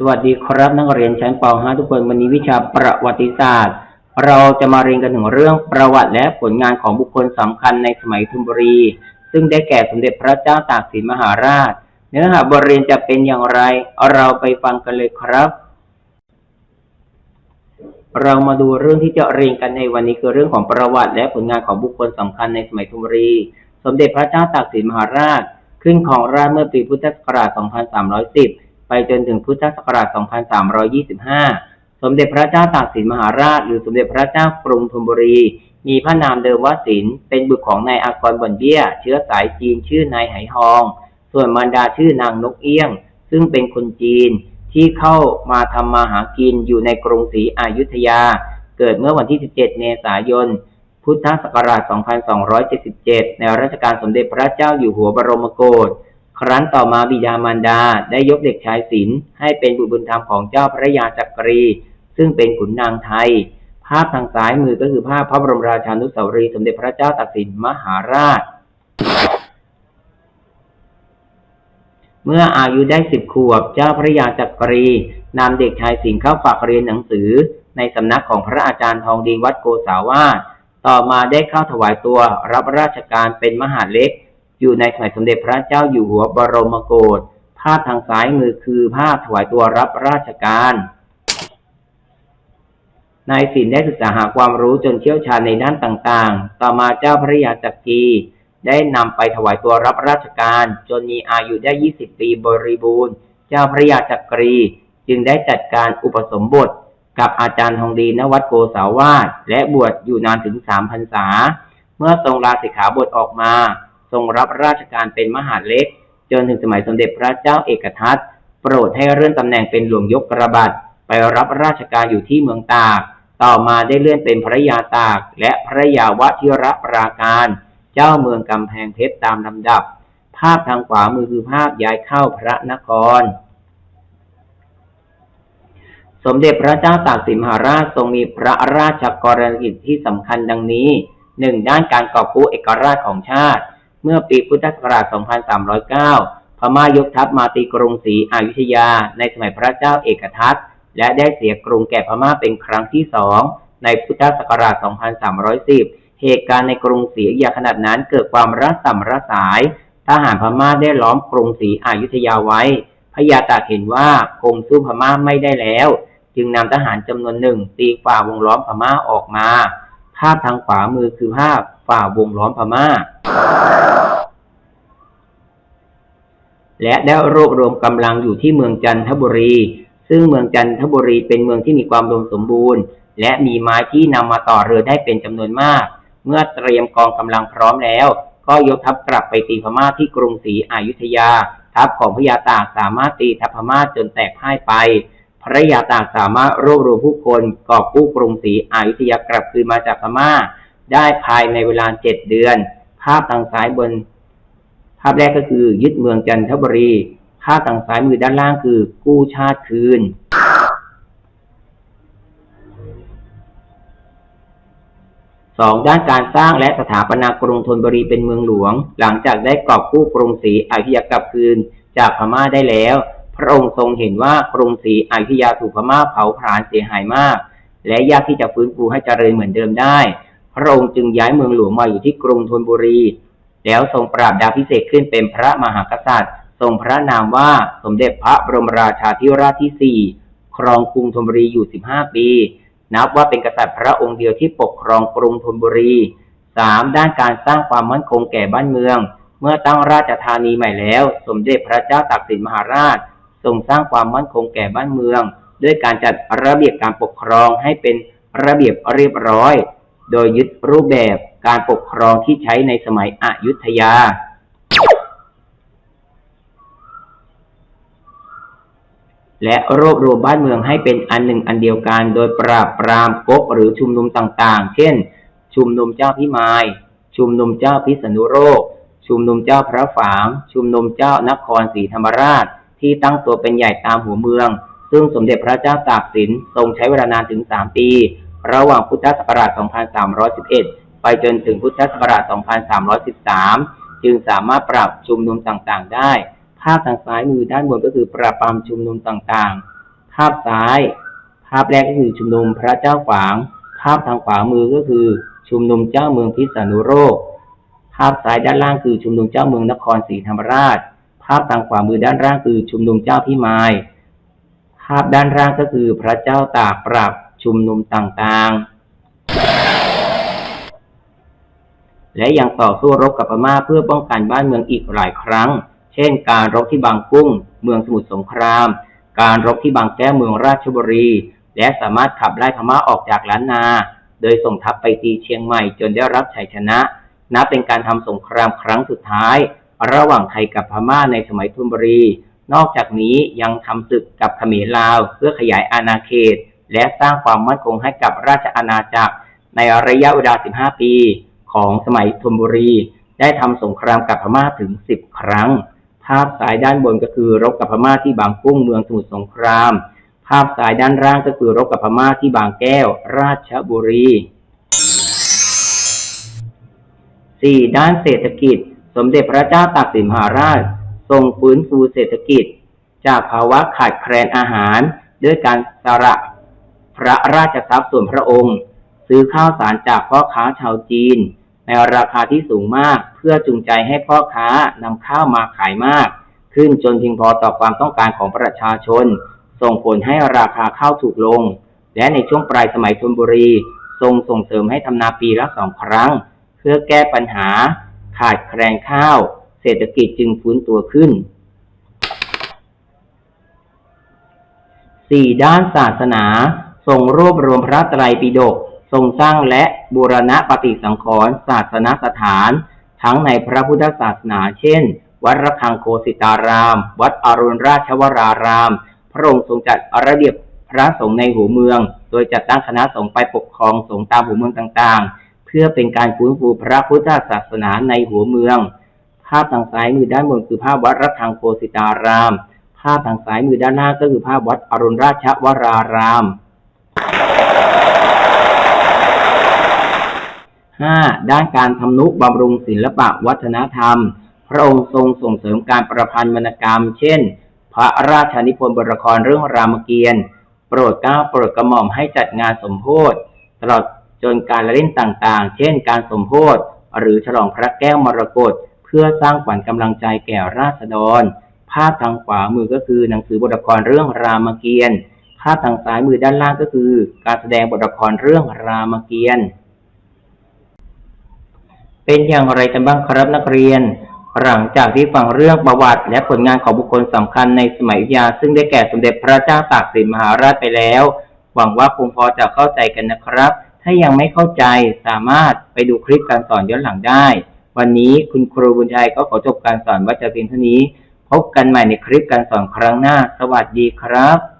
สวัสดีครับนักเรียนชั้นป .5 ทุกคนวันนี้วิชาประวัติศาสตร์ เราจะมาเรียนกันถึงเรื่องประวัติและผลงานของบุคคลสำคัญในสมัยธนบุรี ซึ่งได้แก่สมเด็จพระเจ้าตากสินมหาราช เนื้อหาบทเรียนจะเป็นอย่างไร เราไปฟังกันเลยครับ เรามาดูเรื่องที่จะเรียนกันในวันนี้คือเรื่องของประวัติและผลงานของบุคคลสำคัญในสมัยธนบุรี สมเด็จพระเจ้าตากสินมหาราช ขึ้นของราชเมื่อปีพุทธศักราช 2310 ไปจนถึงพุทธศักราช 2325 สมเด็จพระเจ้าตากสินมหาราช หรือสมเด็จพระเจ้ากรุงธนบุรี มีพระนามเดิมว่าสินเป็นบุตรของนายอากรบ่อนเบี้ย เชื้อสายจีนชื่อนายไหหอง ส่วนมารดาชื่อนางนกเอี้ยง ซึ่งเป็นคนจีนที่เข้ามาทำมาหากินอยู่ในกรุงศรีอยุธยา เกิดเมื่อวันที่ 17 เมษายน พุทธศักราช 2277 ในรัชกาลสมเด็จพระเจ้าอยู่หัวบรมโกศ ครั้นต่อมาบิดามารดาได้ยกเด็กชายศิลให้เป็นบุตรบุญธรรมของเจ้าพระยาจักรี ซึ่งเป็นขุนนางไทย ภาพทางซ้ายมือก็คือภาพพระบรมราชานุสาวรีย์สมเด็จพระเจ้าตากสินมหาราช เมื่ออายุได้สิบขวบเจ้าพระยาจักรีนำเด็กชายสิงเข้าฝากเรียนหนังสือ ในสำนักของพระอาจารย์ทองดีวัดโกษาวาสต่อมาได้เข้าถวายตัวรับราชการเป็นมหาเล็ก อยู่ในสมัยสมเด็จพระเจ้าอยู่หัวบรมโกศ ภาพทางซ้ายมือคือภาพถวายตัวรับราชการ นายศิลได้ศึกษาหาความรู้จนเชี่ยวชาญในด้านต่างๆ ต่อมาเจ้าพระยาจักรีได้นำไปถวายตัวรับราชการ จนมีอายุได้ 20 ปีบริบูรณ์ เจ้าพระยาจักรีจึงได้จัดการอุปสมบทกับอาจารย์ทองดีณวัดโกษาวาสและบวชอยู่นานถึงสามพรรษา เมื่อทรงลาสิกขาบทออกมา ทรงรับราชการเป็นมหาเล็ก จนถึงสมัยสมเด็จพระเจ้าเอกทัตโปรดให้เลื่อนตำแหน่งเป็นหลวงยกกระบัดไปรับราชการอยู่ที่เมืองตาก ต่อมาได้เลื่อนเป็นพระยาตาก และพระยาวชิรปราการ เจ้าเมืองกำแพงเพชรตามลำดับ ภาพทางขวามือคือภาพย้ายเข้าพระนคร สมเด็จพระเจ้าตากสินมหาราชทรงมีพระราชกรณียกิจที่สำคัญดังนี้หนึ่งด้านการกอบกู้เอกราชของชาติ เมื่อปีพุทธศักราช 2309 พม่ายกทัพมาตีกรุงศรีอยุธยา ในสมัยพระเจ้าเอกทัตและได้เสียกรุงแก่พม่าเป็นครั้งที่สองในพุทธศักราช 2310 เหตุการณ์ในกรุงศรีอยุธยาขนาดนั้นเกิดความรัศมระสาย ทหารพม่าได้ล้อมกรุงศรีอยุธยาไว้ พญาตากเห็นว่าคงสู้พม่าไม่ได้แล้ว จึงนำทหารจำนวนหนึ่งตีฝ่าวงล้อมพม่าออกมา ภาพทางขวามือคือภาพฝ่าวงล้อมพม่า และได้รวบรวมกำลังอยู่ที่เมืองจันทบุรี ซึ่งเมืองจันทบุรีเป็นเมืองที่มีความดมสมบูรณ์ และมีไม้ที่นำมาต่อเรือได้เป็นจำนวนมาก เมื่อเตรียมกองกำลังพร้อมแล้ว ก็ยกทัพกลับไปตีพม่าที่กรุงศรีอยุธยา ทัพของพญาตากสามารถตีทัพพม่าจนแตกพ่ายไป พระยาตากสามารถรวบรวมผู้คนกอบกู้กรุงศรีอยุธยากลับคืนมาจากพม่า ได้ภายในเวลาเจ็ดเดือน ภาพทางซ้ายบนาพแรกก็คือ ยึดเมืองจันทบุรี ภาพทางซ้ายมือด้านล่างคือ กู้ชาติคืน สองด้านการสร้างและสถาปนากรุงธนบุรีเป็นเมืองหลวง หลังจากได้กอบกู้กรุงศรีอยุธยากลับคืน จากพม่าได้แล้ว พระองค์ทรงเห็นว่ากรุงศรีอยุธยาถูกพม่าเผาผลาญเสียหายมาก และยากที่จะฟื้นฟูให้เจริญเหมือนเดิมได้ พระองค์จึงย้ายเมืองหลวงมาอยู่ที่กรุงธนบุรี แล้วทรงปราบดาพิเศษขึ้นเป็นพระมหากษัตริย์ ทรงพระนามว่าสมเด็จพระบรมราชาธิราชที่สี่ครองกรุงธนบุรีอยู่ 15 ปี นับว่าเป็นกษัตริย์พระองค์เดียวที่ปกครองกรุงธนบุรี 3. ด้านการสร้างความมั่นคงแก่บ้านเมือง เมื่อตั้งราชธานีใหม่แล้ว สมเด็จพระเจ้าตากสินมหาราช ทรงสร้างความมั่นคงแก่บ้านเมือง ด้วยการจัดระเบียบการปกครองให้เป็นระเบียบเรียบร้อย โดยยึดรูปแบบ การปกครองที่ใช้ในสมัยอยุธยา และรวบรวมบ้านเมืองให้เป็นอันหนึ่งอันเดียวกัน โดยปราบปรามก๊กหรือชุมนุมต่างๆ เช่น ชุมนุมเจ้าพิมาย ชุมนุมเจ้าพิษณุโลกชุมนุมเจ้าพระฝาง ชุมนุมเจ้านครศรีธรรมราช ที่ตั้งตัวเป็นใหญ่ตามหัวเมือง ซึ่งสมเด็จพระเจ้าตากสินทรงใช้เวลานานถึง 3 ปี ระหว่างพุทธศักราช 2311 ไปจนถึงพุทธศักราช 2313 จึงสามารถปรับชุมนุมต่างๆ ได้ ภาพทางซ้ายมือด้านบนก็คือปราบปรามชุมนุมต่างๆ ภาพซ้าย ภาพแรกก็คือชุมนุมพระเจ้าฝาง ภาพทางขวามือก็คือชุมนุมเจ้าเมืองพิษณุโลก ภาพซ้ายด้านล่างคือชุมนุมเจ้าเมืองนครศรีธรรมราช ภาพทางขวามือด้านล่างคือชุมนุมเจ้าพิมายภาพด้านล่างก็คือพระเจ้าตากปรับชุมนุมต่างๆ และยังต่อสู้รบกับพม่าเพื่อป้องกันบ้านเมืองอีกหลายครั้ง เช่น การรบที่บางกุ้ง เมืองสมุทรสงคราม การรบที่บางแก้วเมืองราชบุรี และสามารถขับไล่พม่าออกจากล้านนา โดยส่งทัพไปตีเชียงใหม่จนได้รับชัยชนะ นับเป็นการทำสงครามครั้งสุดท้าย ระหว่างไทยกับพม่าในสมัยธนบุรี นอกจากนี้ยังทำศึกกับเขมรลาวเพื่อขยายอาณาเขต และสร้างความมั่นคงให้กับราชอาณาจักรในระยะเวลา 15 ปี ของสมัยธนบุรี ได้ทำสงครามกับพม่าถึง 10 ครั้ง ภาพซ้ายด้านบนก็คือรบกับพม่าที่บางกุ้งเมืองสมุทรสงคราม ภาพซ้ายด้านล่างก็คือรบกับพม่าที่บางแก้ว ราชบุรีสี่ด้านเศรษฐกิจ สมเด็จพระเจ้าตากสินมหาราช ทรงฟื้นฟูเศรษฐกิจ จากภาวะขาดแคลนอาหาร ด้วยการสละพระราชทรัพย์ส่วนพระองค์ ซื้อข้าวสารจากพ่อค้าชาวจีน ในราคาที่สูงมาก เพื่อจูงใจให้พ่อค้านำข้าวมาขายมาก ขึ้นจนเพียงพอต่อความต้องการของประชาชน ส่งผลให้ราคาข้าวถูกลง และในช่วงปลายสมัยธนบุรี ทรงส่งเสริมให้ทำนาปีละสองครั้ง เพื่อแก้ปัญหา ขาดแคลนข้าว เศรษฐกิจจึงฟื้นตัวขึ้นสี่ด้านศาสนาทรงรวบรวมพระไตรปิฎก ทรงสร้างและบูรณะปฏิสังขรณ์ศาสนสถาน ทั้งในพระพุทธศาสนา เช่น วัดระฆังโคสิตาราม วัดอรุณราชวราราม พระองค์ทรงจัดระเบียบพระสงฆ์ในหัวเมือง โดยจัดตั้งคณะสงฆ์ไปปกครองสงฆ์ตามหัวเมืองต่างๆ เพื่อเป็นการฟื้นฟูพระพุทธศาสนาในหัวเมือง ภาพทางซ้ายมือด้านบนคือภาพวัดระฆังโคสิตาราม ภาพทางซ้ายมือด้านหน้าก็คือภาพวัดอรุณราชวราราม 5. ด้านการทำนุบำรุงศิลปะวัฒนธรรม พระองค์ทรงส่งเสริมการประพันธ์วรรณกรรม เช่น พระราชนิพนธ์บทละครเรื่องรามเกียรติ์โปรดเกล้าโปรดกระหม่อมให้จัดงานสมโภชตลอดจนการละเล่นต่างๆ เช่น การสมโภชหรือฉลองพระแก้วมรกตเพื่อสร้างขวัญกำลังใจแก่ราษฎร ภาพทางขวามือก็คือหนังสือบทละครเรื่องรามเกียรติ์ภาพทางซ้ายมือด้านล่างก็คือ การแสดงบทละครเรื่องรามเกียรติ์ เป็นอย่างไรกันบ้างครับนักเรียน หลังจากที่ฟังเรื่องประวัติ และผลงานของบุคคลสำคัญในสมัยอยุธยา ซึ่งได้แก่สมเด็จพระเจ้าตากสินมหาราชไปแล้ว หวังว่าคงพอจะเข้าใจกันนะครับ ถ้ายังไม่เข้าใจสามารถไปดูคลิปการสอนย้อนหลังได้ วันนี้คุณครูบุญชัยก็ขอจบการสอนไว้แต่เพียงเท่านี้ พบกันใหม่ในคลิปการสอนครั้งหน้า สวัสดีครับ